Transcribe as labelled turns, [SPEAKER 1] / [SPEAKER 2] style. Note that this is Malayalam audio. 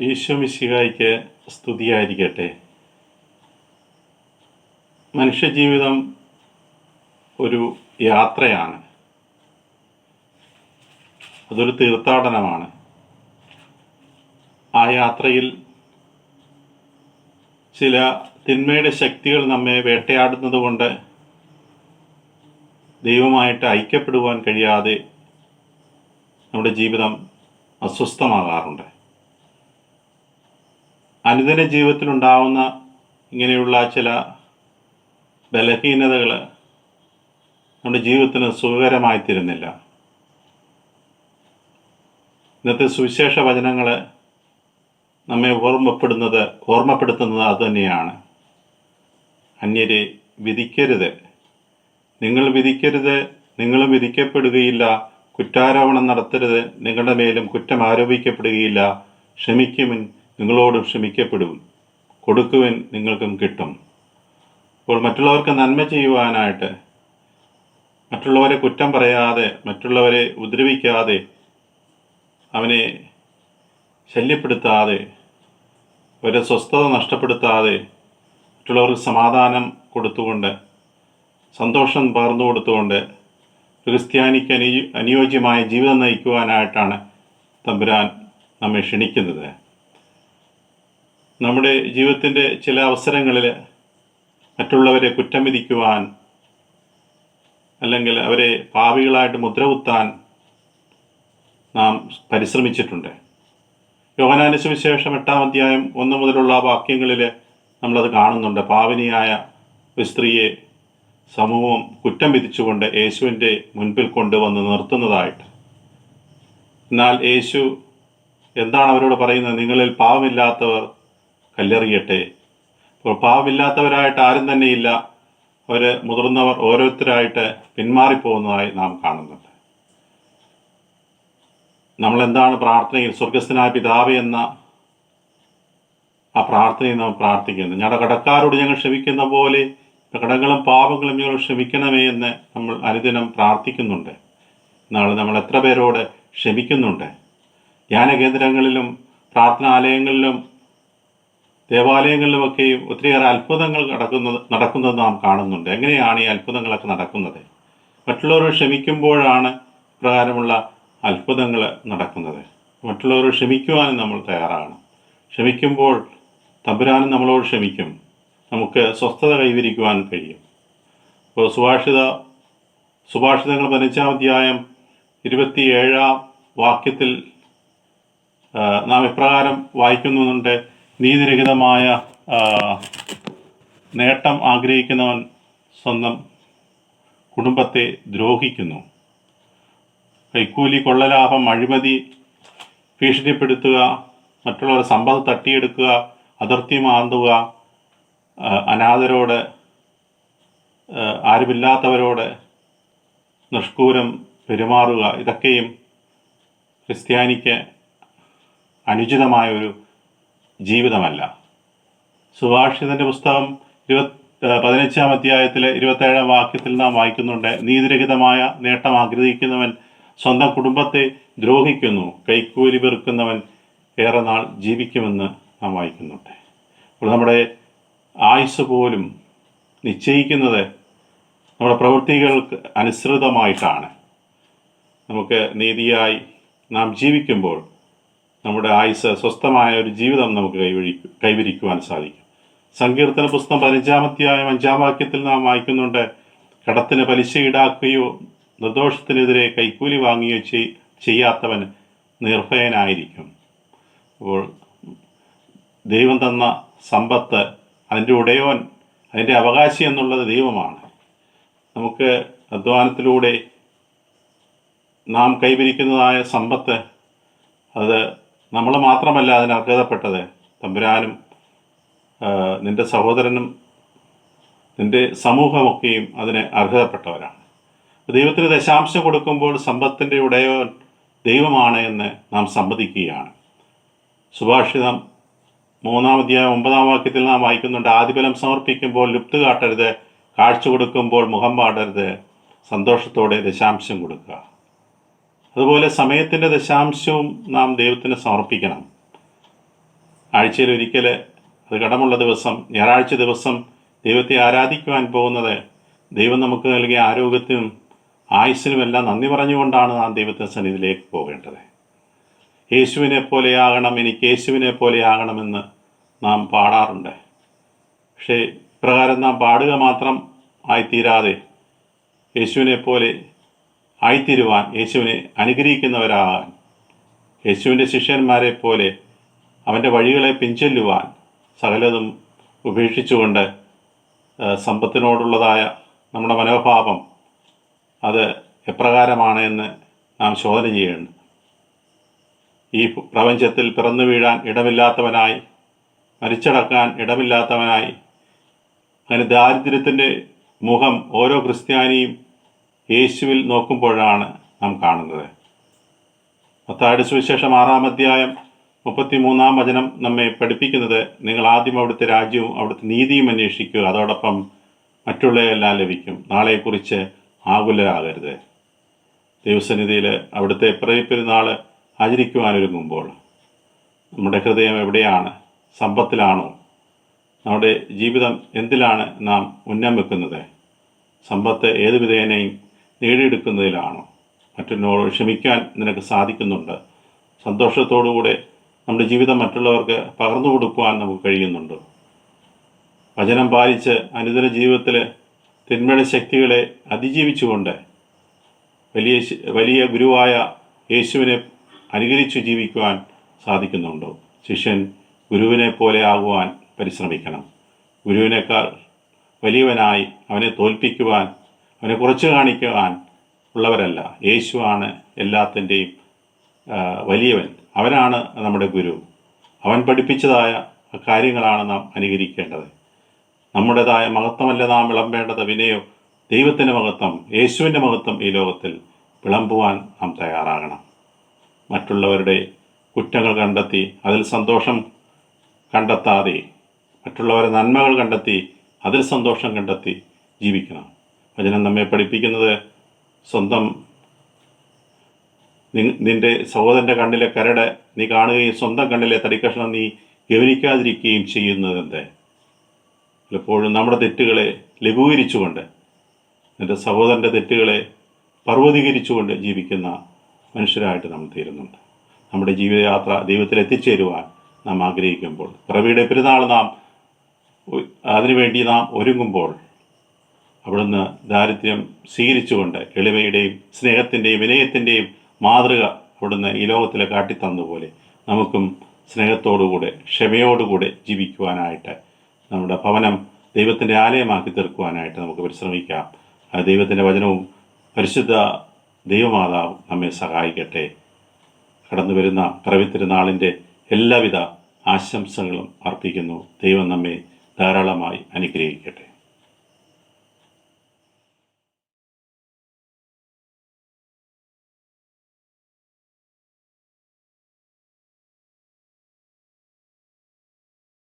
[SPEAKER 1] ഈശോമിശിഹായ്ക്ക് സ്തുതിയായിരിക്കട്ടെ. മനുഷ്യജീവിതം ഒരു യാത്രയാണ്. അതൊരു തീർത്ഥാടനമാണ്. ആ യാത്രയിൽ ചില തിന്മയുടെ ശക്തികൾ നമ്മെ വേട്ടയാടുന്നത് കൊണ്ട് ദൈവമായിട്ട് ഐക്യപ്പെടുവാൻ കഴിയാതെ നമ്മുടെ ജീവിതം അസ്വസ്ഥമാകാറുണ്ട്. അനുദിന ജീവിതത്തിലുണ്ടാവുന്ന ഇങ്ങനെയുള്ള ചില ബലഹീനതകൾ നമ്മുടെ ജീവിതത്തിന് സുഖകരമായി തീരുന്നില്ല. ഇന്നത്തെ സുവിശേഷ വചനങ്ങൾ നമ്മെ ഓർമ്മപ്പെടുന്നത് ഓർമ്മപ്പെടുത്തുന്നത് അതുതന്നെയാണ് അന്യരെ വിധിക്കരുത്. നിങ്ങൾ വിധിക്കരുത് നിങ്ങളും വിധിക്കപ്പെടുകയില്ല. കുറ്റാരോപണം നടത്തരുത് നിങ്ങളുടെ മേലും കുറ്റം ആരോപിക്കപ്പെടുകയില്ല. ക്ഷമിക്കുവിൻ നിങ്ങളോടും ക്ഷമിക്കപ്പെടും. കൊടുക്കുവിൻ നിങ്ങൾക്കും കിട്ടും. അപ്പോൾ മറ്റുള്ളവർക്ക് നന്മ ചെയ്യുവാനായിട്ട് മറ്റുള്ളവരെ കുറ്റം പറയാതെ മറ്റുള്ളവരെ ഉദ്രവിക്കാതെ അവനെ ശല്യപ്പെടുത്താതെ അവരെ സ്വസ്ഥത നഷ്ടപ്പെടുത്താതെ മറ്റുള്ളവർക്ക് സമാധാനം കൊടുത്തുകൊണ്ട് സന്തോഷം പകർന്നു കൊടുത്തുകൊണ്ട് ക്രിസ്ത്യാനിക്ക് അനു അനുയോജ്യമായ ജീവിതം നയിക്കുവാനായിട്ടാണ് തമ്പുരാൻ നമ്മെ ക്ഷണിക്കുന്നത്. നമ്മുടെ ജീവിതത്തിന്റെ ചില അവസരങ്ങളിൽ മറ്റുള്ളവരെ കുറ്റം വിധിക്കുവാൻ അല്ലെങ്കിൽ അവരെ പാവികളായിട്ട് മുദ്രകുത്താൻ നാം പരിശ്രമിച്ചിട്ടുണ്ട്. യോഹനാന സുവിശേഷം എട്ടാം അധ്യായം ഒന്ന് മുതലുള്ള വാക്യങ്ങളിൽ നമ്മളത് കാണുന്നുണ്ട്. പാവനിയായ ഒരു സ്ത്രീയെ സമൂഹം കുറ്റം വിധിച്ചുകൊണ്ട് യേശുവിന്റെ മുൻപിൽ കൊണ്ടുവന്ന് നിർത്തുന്നതായിട്ട്. എന്നാൽ യേശു എന്താണ് അവരോട് പറയുന്നത്? നിങ്ങളിൽ പാവമില്ലാത്തവർ കല്ലെറിയട്ടെ. പാവമില്ലാത്തവരായിട്ട് ആരും തന്നെയില്ല. അവർ മുതിർന്നവർ ഓരോരുത്തരായിട്ട് പിന്മാറിപ്പോകുന്നതായി നാം കാണുന്നുണ്ട്. നമ്മൾ എന്താണ് പ്രാർത്ഥനയിൽ സ്വർഗസ്ഥനായ പിതാവ് എന്ന ആ പ്രാർത്ഥനയിൽ നാം പ്രാർത്ഥിക്കുന്നത് ഞങ്ങളുടെ കടക്കാരോട് ഞങ്ങൾ ക്ഷമിക്കുന്ന പോലെ കടങ്ങളും പാപങ്ങളും ഞങ്ങൾ ക്ഷമിക്കണമേ എന്ന് നമ്മൾ അനുദിനം പ്രാർത്ഥിക്കുന്നുണ്ട്. നാളെ നമ്മൾ എത്ര പേരോട് ക്ഷമിക്കുന്നുണ്ട്? ധ്യാന കേന്ദ്രങ്ങളിലും പ്രാർത്ഥനാലയങ്ങളിലും ദേവാലയങ്ങളിലുമൊക്കെയും ഒത്തിരിയേറെ അത്ഭുതങ്ങൾ നടക്കുന്നത് നടക്കുന്നത് നാം കാണുന്നുണ്ട്. എങ്ങനെയാണ് ഈ അത്ഭുതങ്ങളൊക്കെ നടക്കുന്നത്? മറ്റുള്ളവർ ക്ഷമിക്കുമ്പോഴാണ് പ്രകാരമുള്ള അത്ഭുതങ്ങൾ നടക്കുന്നത്. മറ്റുള്ളവർ ക്ഷമിക്കുവാനും നമ്മൾ തയ്യാറാണ്. ക്ഷമിക്കുമ്പോൾ തമ്പുരാനും നമ്മളോട് ക്ഷമിക്കും. നമുക്ക് സ്വസ്ഥത കൈവരിക്കുവാൻ കഴിയും. ഇപ്പോൾ സുഭാഷിത സുഭാഷിതങ്ങൾ പതിനഞ്ചാം അധ്യായം ഇരുപത്തിയേഴാം വാക്യത്തിൽ നാം ഇപ്രകാരം വായിക്കുന്നുണ്ട്. നീതിരഹിതമായ നേട്ടം ആഗ്രഹിക്കുന്നവൻ സ്വന്തം കുടുംബത്തെ ദ്രോഹിക്കുന്നു. കൈക്കൂലി കൊള്ളലാഭം അഴിമതി ഭീഷണിപ്പെടുത്തുക മറ്റുള്ളവരെ സമ്പത്ത് തട്ടിയെടുക്കുക അതിർത്തി മാന്തുക അനാഥരോട് ആരുമില്ലാത്തവരോട് നിഷ്കൂരം പെരുമാറുക ഇതൊക്കെയും ക്രിസ്ത്യാനിക്ക് അനുചിതമായ ഒരു ജീവിതമല്ല. സുഭാഷിതന്റെ പുസ്തകം ഇരുപത്തി പതിനഞ്ചാം അധ്യായത്തിലെ ഇരുപത്തേഴാം വാക്യത്തിൽ നാം വായിക്കുന്നുണ്ട്. നീതിരഹിതമായ നേട്ടം ആഗ്രഹിക്കുന്നവൻ സ്വന്തം കുടുംബത്തെ ദ്രോഹിക്കുന്നു. കൈക്കൂലി വെറുക്കുന്നവൻ ഏറെ നാൾ ജീവിക്കുമെന്ന് നാം വായിക്കുന്നുണ്ട്. അപ്പോൾ നമ്മുടെ ആയുസ് പോലും നിശ്ചയിക്കുന്നത് നമ്മുടെ പ്രവൃത്തികൾക്ക് അനുസൃതമായിട്ടാണ്. നമുക്ക് നീതിയായി നാം ജീവിക്കുമ്പോൾ നമ്മുടെ ആയുസ് സ്വസ്ഥമായ ഒരു ജീവിതം നമുക്ക് കൈവഴി കൈവരിക്കുവാൻ സാധിക്കും. സങ്കീർത്തന പുസ്തകം പതിനഞ്ചാമത്തെയായ അഞ്ചാം വാക്യത്തിൽ നാം വായിക്കുന്നുണ്ട് കടത്തിന് പലിശ ഈടാക്കുകയോ നിർദോഷത്തിനെതിരെ കൈക്കൂലി വാങ്ങുകയോ ചെയ് ചെയ്യാത്തവൻ നിർഭയനായിരിക്കും. അപ്പോൾ ദൈവം തന്ന സമ്പത്ത് അതിന്റെ ഉടയവൻ അതിന്റെ അവകാശി എന്നുള്ളത് ദൈവമാണ്. നമുക്ക് അധ്വാനത്തിലൂടെ നാം കൈവരിക്കുന്നതായ സമ്പത്ത് അത് നമ്മൾ മാത്രമല്ല അതിന് അർഹതപ്പെട്ടത് തമ്പുരാനും നിന്റെ സഹോദരനും നിന്റെ സമൂഹമൊക്കെയും അതിന് അർഹതപ്പെട്ടവരാണ്. ദൈവത്തിന് ദശാംശം കൊടുക്കുമ്പോൾ സമ്പത്തിന്റെ ഉടയോ ദൈവമാണ് എന്ന് നാം സമ്മതിക്കുകയാണ്. സുഭാഷിതം മൂന്നാം അധ്യായം ഒമ്പതാം വാക്യത്തിൽ നാം വായിക്കുന്നുണ്ട് ആദിബലം സമർപ്പിക്കുമ്പോൾ ലുപ്ത് കാട്ടരുത് കാഴ്ച കൊടുക്കുമ്പോൾ മുഖം പാടരുത് സന്തോഷത്തോടെ ദശാംശം കൊടുക്കുക. അതുപോലെ സമയത്തിന്റെ ദശാംശവും നാം ദൈവത്തിന് സമർപ്പിക്കണം. ആഴ്ചയിൽ ഒരിക്കൽ അത് കടമുള്ള ദിവസം ഞായറാഴ്ച ദിവസം ദൈവത്തെ ആരാധിക്കുവാൻ പോകുന്നത് ദൈവം നമുക്ക് നൽകിയ ആരോഗ്യത്തിനും ആയുസ്സിനുമെല്ലാം നന്ദി പറഞ്ഞുകൊണ്ടാണ് നാം ദൈവത്തിന്റെ സന്നിധിയിലേക്ക് പോകേണ്ടത്. യേശുവിനെ പോലെയാകണം എനിക്ക് യേശുവിനെ പോലെയാകണമെന്ന് നാം പാടാറുണ്ട്. പക്ഷേ ഇപ്രകാരം നാം പാടുക മാത്രം ആയിത്തീരാതെ യേശുവിനെ പോലെ ആയിത്തീരുവാൻ യേശുവിനെ അനുഗ്രഹിക്കുന്നവരാകാൻ യേശുവിന്റെ ശിഷ്യന്മാരെ പോലെ അവന്റെ വഴികളെ പിൻചൊല്ലുവാൻ സകലതും ഉപേക്ഷിച്ചുകൊണ്ട് സമ്പത്തിനോടുള്ളതായ നമ്മുടെ മനോഭാവം അത് എപ്രകാരമാണ് എന്ന് നാം ശോധന ചെയ്യേണ്ടത് ഈ പ്രപഞ്ചത്തിൽ പിറന്നു വീഴാൻ ഇടമില്ലാത്തവനായി മരിച്ചടക്കാൻ ഇടമില്ലാത്തവനായി അങ്ങനെ ദാരിദ്ര്യത്തിന്റെ മുഖം ഓരോ ക്രിസ്ത്യാനിയും യേശുവിൽ നോക്കുമ്പോഴാണ് നാം കാണുന്നത്. മത്തായുടെ സുവിശേഷം ആറാം അധ്യായം മുപ്പത്തി മൂന്നാം വചനം നമ്മെ പഠിപ്പിക്കുന്നത് നിങ്ങൾ ആദ്യം അവിടുത്തെ രാജ്യവും അവിടുത്തെ നീതിയും അന്വേഷിക്കുക. അതോടൊപ്പം മറ്റുള്ളവയെല്ലാം ലഭിക്കും. നാളെക്കുറിച്ച് ആകുലരാകരുത്. ദൈവസന്നിധിയിൽ അവിടുത്തെ പെരുന്നാൾ ആചരിക്കുവാനൊരുങ്ങുമ്പോൾ നമ്മുടെ ഹൃദയം എവിടെയാണ്? സമ്പത്തിലാണോ? നമ്മുടെ ജീവിതം എന്തിലാണ് നാം ഉന്നം വെക്കുന്നത് സമ്പത്ത് ഏത് വിധേനയും നേടിയെടുക്കുന്നതിലാണോ. മറ്റുള്ളവർ ക്ഷമിക്കാൻ നിനക്ക് സാധിക്കുന്നുണ്ട്. സന്തോഷത്തോടുകൂടെ നമ്മുടെ ജീവിതം മറ്റുള്ളവർക്ക് പകർന്നു കൊടുക്കുവാൻ നമുക്ക് കഴിയുന്നുണ്ട്. വചനം പാലിച്ച് അനുദിന ജീവിതത്തിലെ തിന്മയുടെ ശക്തികളെ അതിജീവിച്ചുകൊണ്ട് വലിയ വലിയ ഗുരുവായ യേശുവിനെ അനുകരിച്ച് ജീവിക്കുവാൻ സാധിക്കുന്നുണ്ടോ. ശിഷ്യൻ ഗുരുവിനെ പോലെ ആകുവാൻ പരിശ്രമിക്കണം. ഗുരുവിനേക്കാൾ വലിയവനായി അവനെ തോൽപ്പിക്കുവാൻ അവനെ കുറച്ച് കാണിക്കുവാൻ ഉള്ളവരല്ല. യേശുവാണ് എല്ലാത്തിന്റെയും വലിയവൻ. അവനാണ് നമ്മുടെ ഗുരു. അവൻ പഠിപ്പിച്ചതായ കാര്യങ്ങളാണ് നാം അനുകരിക്കേണ്ടത്. നമ്മുടേതായ മഹത്വമല്ല നാം വിളമ്പേണ്ടത്. വിനയോ ദൈവത്തിന്റെ മഹത്വം യേശുവിന്റെ മഹത്വം ഈ ലോകത്തിൽ വിളമ്പുവാൻ നാം തയ്യാറാകണം. മറ്റുള്ളവരുടെ കുറ്റങ്ങൾ കണ്ടെത്തി അതിൽ സന്തോഷം കണ്ടെത്താതെ മറ്റുള്ളവരുടെ നന്മകൾ കണ്ടെത്തി അതിൽ സന്തോഷം കണ്ടെത്തി ജീവിക്കണം. വചനം നമ്മെ പഠിപ്പിക്കുന്നത് സ്വന്തം നിന്റെ സഹോദരന്റെ കണ്ണിലെ കരട് നീ കാണുകയും സ്വന്തം കണ്ണിലെ തടിക്കഷ്ണം നീ ഗവനിക്കാതിരിക്കുകയും ചെയ്യുന്നതെന്ത്? പലപ്പോഴും നമ്മുടെ തെറ്റുകളെ ലഘൂകരിച്ചുകൊണ്ട് നിന്റെ സഹോദരന്റെ തെറ്റുകളെ പർവതീകരിച്ചുകൊണ്ട് ജീവിക്കുന്ന മനുഷ്യരായിട്ട് നമ്മൾ തീരുന്നുണ്ട്. നമ്മുടെ ജീവിതയാത്ര ദൈവത്തിൽ എത്തിച്ചേരുവാൻ നാം ആഗ്രഹിക്കുമ്പോൾ പിറവിയുടെ പെരുന്നാൾ നാം അതിനുവേണ്ടി നാം ഒരുങ്ങുമ്പോൾ അവിടുന്ന് ദാരിദ്ര്യം സ്വീകരിച്ചുകൊണ്ട് എളിമയുടെയും സ്നേഹത്തിന്റെയും വിനയത്തിന്റെയും മാതൃക അവിടുന്ന് ഈ ലോകത്തിൽ കാട്ടിത്തന്നതുപോലെ നമുക്കും സ്നേഹത്തോടുകൂടെ ക്ഷമയോടുകൂടെ ജീവിക്കുവാനായിട്ട് നമ്മുടെ ഭവനം ദൈവത്തിന്റെ ആലയമാക്കി തീർക്കുവാനായിട്ട് നമുക്ക് പരിശ്രമിക്കാം. ആ ദൈവത്തിന്റെ വചനവും പരിശുദ്ധ ദൈവമാതാവ് നമ്മെ സഹായിക്കട്ടെ. കടന്നു വരുന്ന പ്രവിത്തിരുന്നാളിന്റെ എല്ലാവിധ ആശംസകളും അർപ്പിക്കുന്നു. ദൈവം നമ്മെ ധാരാളമായി അനുഗ്രഹിക്കട്ടെ.